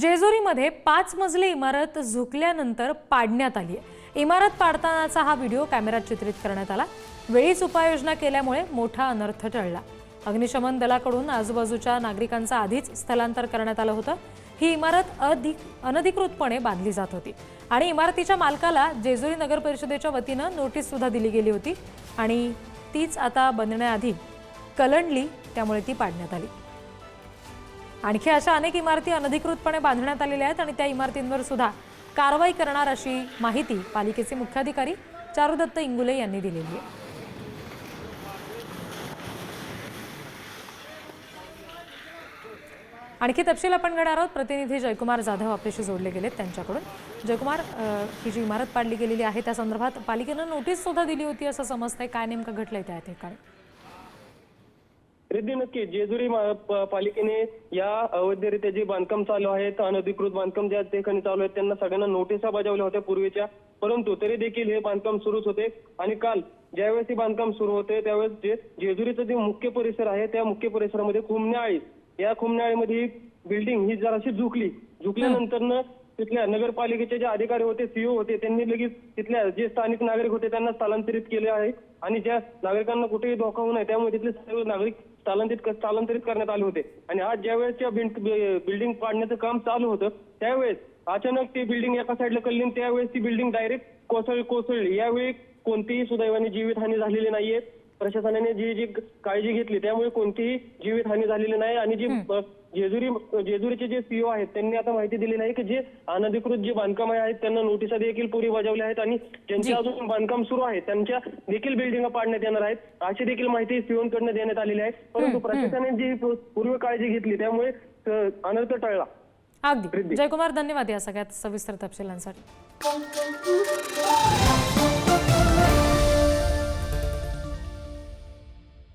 जेजुरीमध्ये पाच मजली इमारत झुकल्यानंतर पाडण्यात आली आहे. इमारत पाडतानाचा हा व्हिडिओ कॅमेऱ्यात चित्रित करण्यात आला. वेळीच उपाययोजना केल्यामुळे मोठा अनर्थ टळला. अग्निशमन दलाकडून आजूबाजूच्या नागरिकांचं आधीच स्थलांतर करण्यात आलं होतं. ही इमारत अधिक अनधिकृतपणे बांधली जात होती. आणि इमारतीच्या मालकाला जेजुरी नगर परिषदेच्या वतीनं नोटीस सुद्धा दिली गेली होती. आणि तीच आता बनण्याआधी कलंडली त्यामुळे ती पाडण्यात आली. आणखी अशा अनेक इमारती अनधिकृतपणे बांधण्यात आलेल्या आहेत आणि त्या इमारतींवर सुद्धा कारवाई करणार अशी माहिती पालिकेचे मुख्याधिकारी चारुदत्त इंगुले यांनी दिलेली आहे. आणखी तपशील आपण घेणार आहोत. प्रतिनिधी जयकुमार जाधव आपल्याशी जोडले गेलेत त्यांच्याकडून. जयकुमार ही जी इमारत पाडली गेलेली आहे त्या संदर्भात पालिकेनं नोटीस सुद्धा दिली होती असं समजतंय. काय नेमकं घडलंय त्या ठिकाणी रिद्धी नक्की जेजुरी पालिकेने या अवैधरित्या जे बांधकाम चालू आहेत अनधिकृत बांधकाम ज्या ठिकाणी चालू आहेत त्यांना सगळ्यांना नोटिसा बजावल्या होत्या पूर्वीच्या. परंतु तरी देखील हे बांधकाम सुरूच होते. आणि काल ज्यावेळेस हे बांधकाम सुरू होते त्यावेळेस जे जेजुरीचं जे मुख्य परिसर आहे त्या मुख्य परिसरामध्ये खुमण्याळी. या खुमण्याळीमध्ये ही बिल्डिंग ही जराशी झुकली. झुकल्यानंतर तिथल्या नगरपालिकेचे जे अधिकारी होते सीओ होते त्यांनी लगेच तिथल्या जे स्थानिक नागरिक होते त्यांना स्थलांतरित केले आहे. आणि ज्या नागरिकांना कुठेही धोका होऊ नये त्यामुळे तिथले सर्व नागरिक स्थलांतरित स्थलांतरित करण्यात आले होते. आणि आज ज्या वेळेस बिल्डिंग पाडण्याचं काम चालू होतं त्यावेळेस अचानक ती बिल्डिंग एका साईडला कळली त्यावेळेस ती बिल्डिंग डायरेक्ट कोसळ कोसळली. यावेळी कोणतीही सुदैवाने जीवितहानी झालेली नाहीये. प्रशासनाने जी जी काळजी घेतली त्यामुळे कोणतीही जीवितहानी झालेली नाही आणि जी जेजुरी जेजुरीचे जे सीओ आहेत त्यांनी आता माहिती दिली नाही की जे अनधिकृत जे बांधकाम आहेत त्यांना नोटिसा देखील पुरी बजावल्या आहेत आणि ज्यांचे अजून बांधकाम सुरू आहे त्यांच्या देखील बिल्डिंग पाडण्यात येणार आहेत. अशी देखील माहिती सीओकडनं देण्यात आलेली आहे. परंतु प्रशासनाने जी पू- पूर्व काळजी घेतली त्यामुळे अनर्थ टळला. अगदी. जयकुमार धन्यवाद या सगळ्यात सविस्तर तपशिलांसाठी.